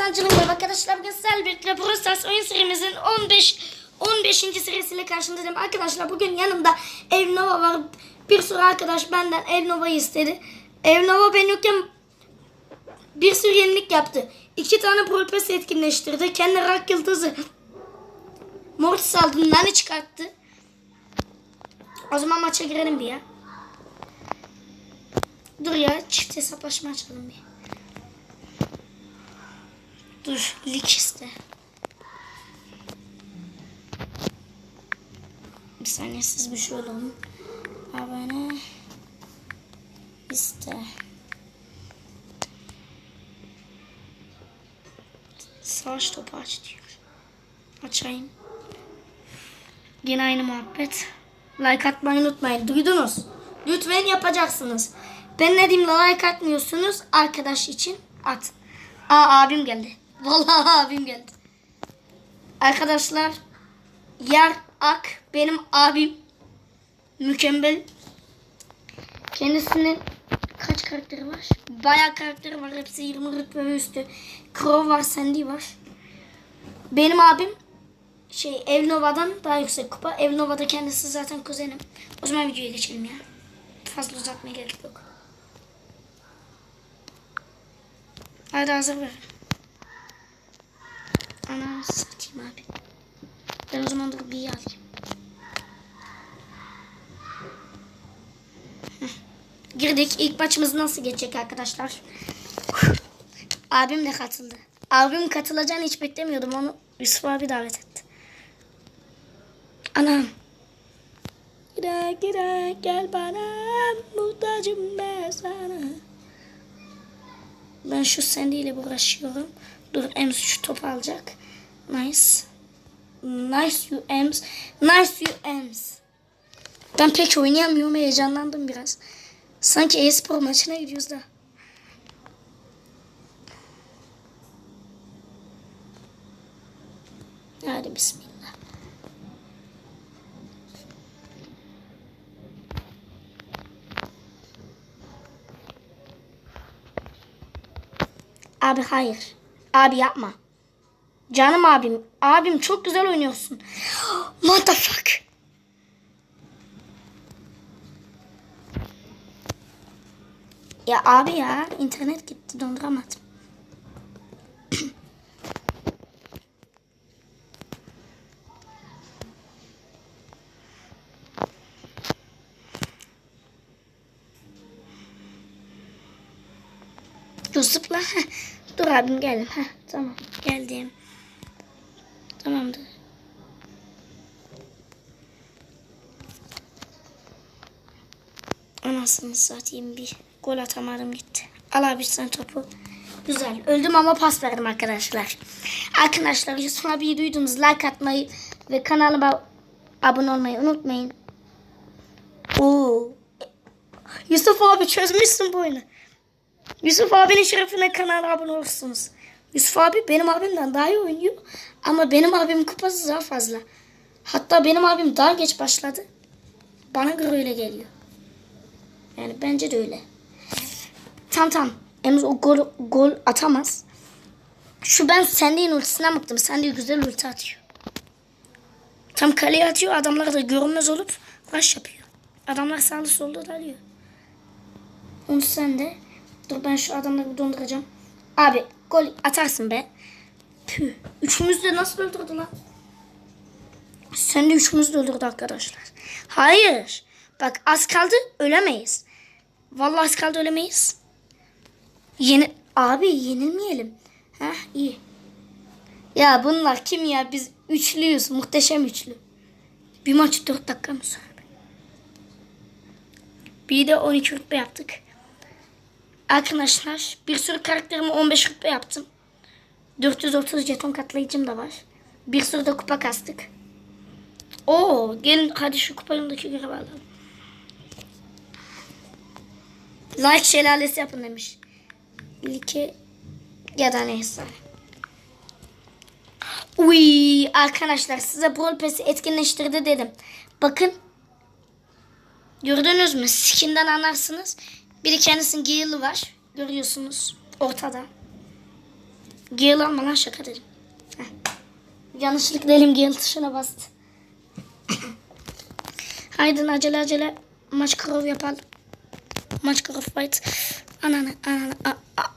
Sancı'nın merhaba arkadaşlar. Bugün Brawl Stars oyun serimizin 15 15. serisiyle karşınızdayım. Arkadaşlar bugün yanımda Evnova var. Bir sürü arkadaş benden Evnova'yı istedi. Evnova ben yokken bir sürü yenilik yaptı. İki tane Pass etkinleştirdi. Kendi rak yıldızı Mortis aldı. Nani çıkarttı. O zaman maça girelim bir ya. Dur ya çift hesaplaşma açalım bir. Dur lig iste. Bir saniye siz bir şey olun. Abone iste. Savaş topu aç diyor. Açayım. Yine aynı muhabbet. Like atmayı unutmayın. Duydunuz. Lütfen yapacaksınız. Ben ne diyeyim like atmıyorsunuz. Arkadaş için at. Aa abim geldi. Vallahi abim geldi. Arkadaşlar Yar Ak benim abim. Mükemmel. Kendisinin kaç karakteri var? Bayağı karakteri var. Hepsi 20 rütbe ve üstü. Crow var, Sandy var. Benim abim şey Evnova'dan daha yüksek kupa. Evnova'da kendisi zaten kuzenim. O zaman videoya geçelim ya. Fazla uzatmaya gerek yok. Hadi hazır ver. Ana satayım abi. Ben o zaman dur bir alayım. Girdik. İlk maçımız nasıl geçecek arkadaşlar? Abim de katıldı. Abim katılacağını hiç beklemiyordum. Onu Yusuf abi davet etti. Anam. Gire gire gel bana muhtacım ben sana. Ben şu Sandy ile uğraşıyorum. Dur Ems şu topu alacak. Nice. Nice you Ems. Nice you. Ben pek oynayamıyorum. Heyecanlandım biraz. Sanki e-spor maçına gidiyoruz da. Hadi bismillah. Abi hayır. Abi yapma. Canım abim. Abim çok güzel oynuyorsun. What the fuck? Ya abi ya internet gitti donduramadım. Dur zıpla. Dur abim geldim. Heh, tamam geldim. Tamamdır. Anasını satayım bir gol atamadım gitti. Al abi sen topu. Güzel. Öldüm ama pas verdim arkadaşlar. Arkadaşlar Yusuf abiyi duydunuz. Like atmayı ve kanalıma abone olmayı unutmayın. Oo. Yusuf abi çözmüşsün bu oyunu. Yusuf abinin şerefine kanala abone olursunuz. Yusuf abi benim abimden daha iyi oynuyor. Ama benim abimin kupası daha fazla. Hatta benim abim daha geç başladı. Bana göre öyle geliyor. Yani bence de öyle. Tam tam. Emre o gol, gol atamaz. Şu ben Sandy'nin ultisine baktım. Sandy güzel ulti atıyor. Tam kaleye atıyor. Adamlar da görünmez olup rush yapıyor. Adamlar sağlı solda dalıyor. Onu sen de. Dur ben şu adamları donduracağım. Abi gol atarsın be. Püh. Üçümüz de nasıl öldürdü lan? Sen de üçümüz de öldürdü arkadaşlar. Hayır. Bak az kaldı ölemeyiz. Vallahi az kaldı ölemeyiz. Yeni abi yenilmeyelim. Heh iyi. Ya bunlar kim ya? Biz üçlüyüz. Muhteşem üçlü. Bir maç 4 dakika mı sürdü? Bir de 12 rütbe yaptık. Arkadaşlar bir sürü karakterimi 15 rütbe yaptım. 430 jeton katlayıcım da var. Bir sürü de kupa kastık. Oo, gelin hadi şu kupayımdaki görev alalım. Like şelalesi yapın demiş. İlke ya da neyse. Uy arkadaşlar size Brawl Pass'i etkinleştirdi dedim. Bakın. Gördünüz mü? Skin'den anlarsınız. Bir de kendisinin Gale'ı var. Görüyorsunuz ortada. Gale alma lan şaka dedim. Heh. Yanlışlıkla elim Gale tuşuna bastı. Haydi acele acele maç krov yapalım. Maç krov fight. Ananı ananı.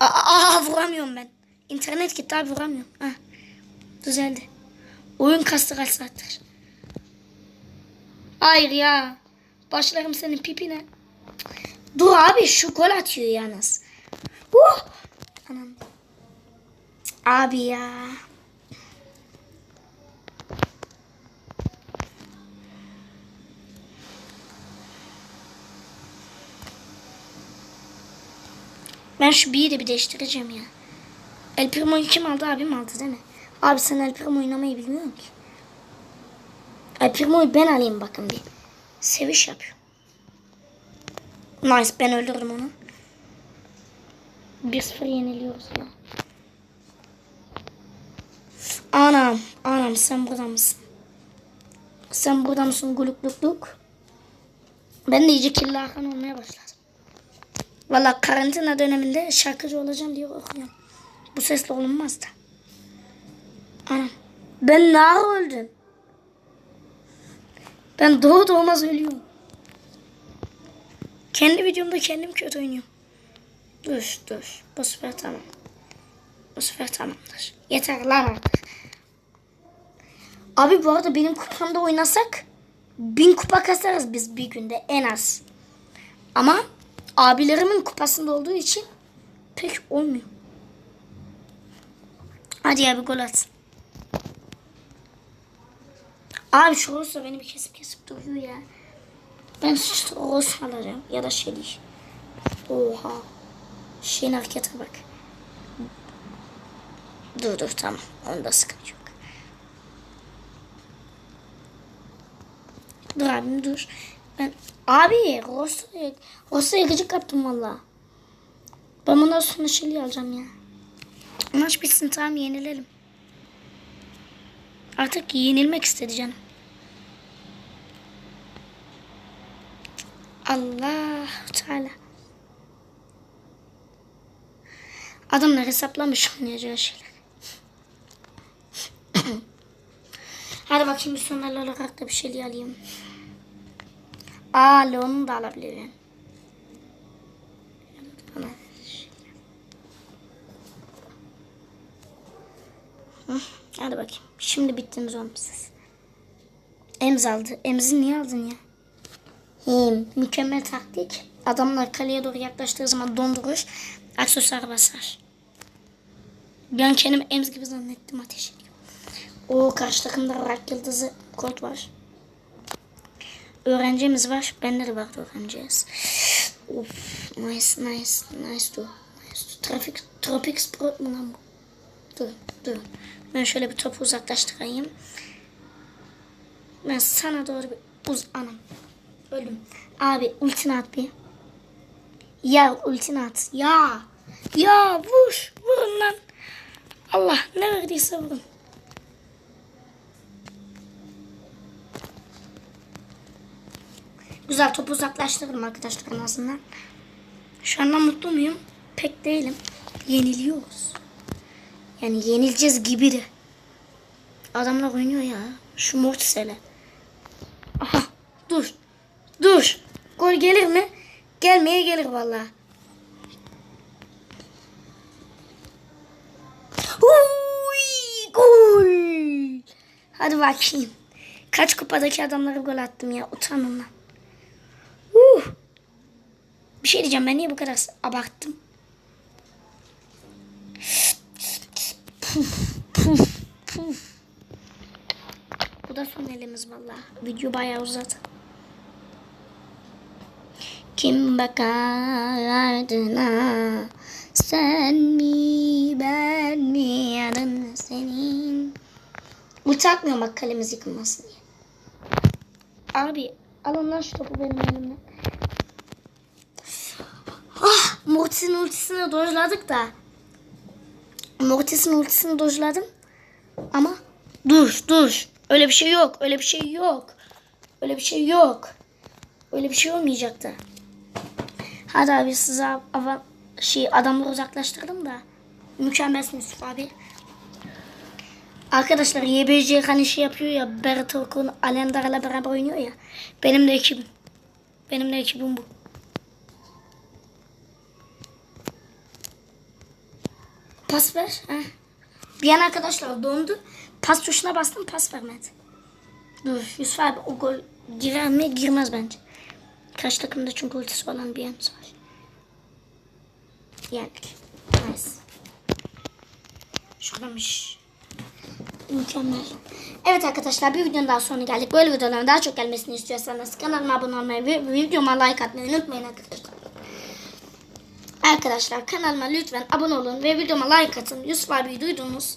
Aa, vuramıyorum ben. İnternet gitti abi vuramıyorum. Ha. Düzeldi. Oyun kastı kaç saattir. Hayır ya. Başlarım senin pipine. Dur abi şu gol atıyor yalnız. Uh! Anam. Abi ya. Ben şu B'yi de bir değiştireceğim ya. El Primo'yu kim aldı? Abim aldı değil mi? Abi sen El Primo oynamayı bilmiyorsun ki. El Primo'yu ben alayım bakın bir. Seviş yapıyor. Nice ben öldürdüm onu. 1-0 yeniliyoruz ya. Anam, anam sen burada mısın? Sen burada mısın guluk luk luk? Ben de iyice kirli Hakan olmaya başladım. Valla karantina döneminde şarkıcı olacağım diye okuyorum. Bu sesle olunmaz da. Anam. Ben nar öldüm. Ben doğu doğmaz ölüyorum. Kendi videomda kendim kötü oynuyorum. Dur dur. Bu sefer tamam. Bu sefer tamamdır. Yeter lan artık. Abi bu arada benim kupamda oynasak bin kupa kasarız biz bir günde en az. Ama abilerimin kupasında olduğu için pek olmuyor. Hadi abi gol at. Abi şu olsa beni bir kesip kesip duruyor ya. Ben Ross alacağım ya da Shelly. Oha. Şeyin harekete bak. Dur dur tamam. Onda sıkıntı yok. Dur abim dur. Ben abi Ross'a Ross'a gıcık kaptım valla. Ben bundan sonra Shelly alacağım ya. Maç bitsin tamam yenilelim. Artık yenilmek istedi canım. Allah Teala. Adamlar hesaplamış oynayacağı şeyler. Hadi bakayım sonralı olarak da bir şey alayım. Aa Leon'u da alabilirim. Hı, Hadi bakayım. Şimdi bittiniz oğlum. Emz aldı. Emzi niye aldın ya? Hmm, mükemmel taktik. Adamlar kaleye doğru yaklaştığı zaman dondurur. Aksesuar basar. Ben kendimi Ems gibi zannettim ateş ediyor. O karşı takımda Rak Yıldızı Colt var. Öğrencimiz var. Bende de var öğrenciyiz. Of, nice, nice, nice do. Nice do. Trafik, Tropic Sport mu lan bu? Dur, dur. Ben şöyle bir topu uzaklaştırayım. Ben sana doğru bir uz anam. Öldüm. Abi ultini at bir. Ya ultini at. Ya. Ya vur. Vurun lan. Allah ne verdiyse vurun. Güzel topu uzaklaştırdım arkadaşlar en. Şu anda mutlu muyum? Pek değilim. Yeniliyoruz. Yani yenileceğiz gibi de. Adamlar oynuyor ya. Şu Mortis'ele. Aha dur. Dur. Gol gelir mi? Gelmeye gelir vallahi. Uy, gol. Hadi bakayım. Kaç kupadaki adamlara gol attım ya. Utanın lan. Uh. Bir şey diyeceğim ben niye bu kadar abarttım? Puf, puf, puf. Bu da son elimiz valla. Video bayağı uzadı. Kim bakar ardına? Sen mi ben mi yarın senin? Ulti atmıyorum bak kalemiz yıkılmasın diye. Abi alın lan şu topu benim elimden. Ah Mortis'in ultisini dojladık da. Mortis'in ultisini dojladım. Ama dur dur. Öyle bir şey yok. Öyle bir şey yok. Öyle bir şey yok. Öyle bir şey olmayacaktı. Hadi abi size avan şey adamları uzaklaştırdım da. Mükemmelsiniz Yusuf abi. Arkadaşlar YBC hani şey yapıyor ya Berat Orkun Alendar'la beraber oynuyor ya. Benim de ekibim. Benim de ekibim bu. Pas ver. Heh. Bir an arkadaşlar dondu. Pas tuşuna bastım pas vermedi. Dur Yusuf abi o gol girer mi? Girmez bence. Kaç takımda çünkü ultisi olan bir yanımız var. Yendik. Nice. Şuramış. Mükemmel. Evet arkadaşlar bir videonun daha sonuna geldik. Böyle videoların daha çok gelmesini istiyorsanız kanalıma abone olmayı ve videoma like atmayı unutmayın arkadaşlar. Arkadaşlar kanalıma lütfen abone olun ve videoma like atın. Yusuf abiyi duydunuz.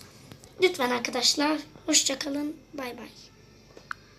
Lütfen arkadaşlar. Hoşçakalın. Bay bay.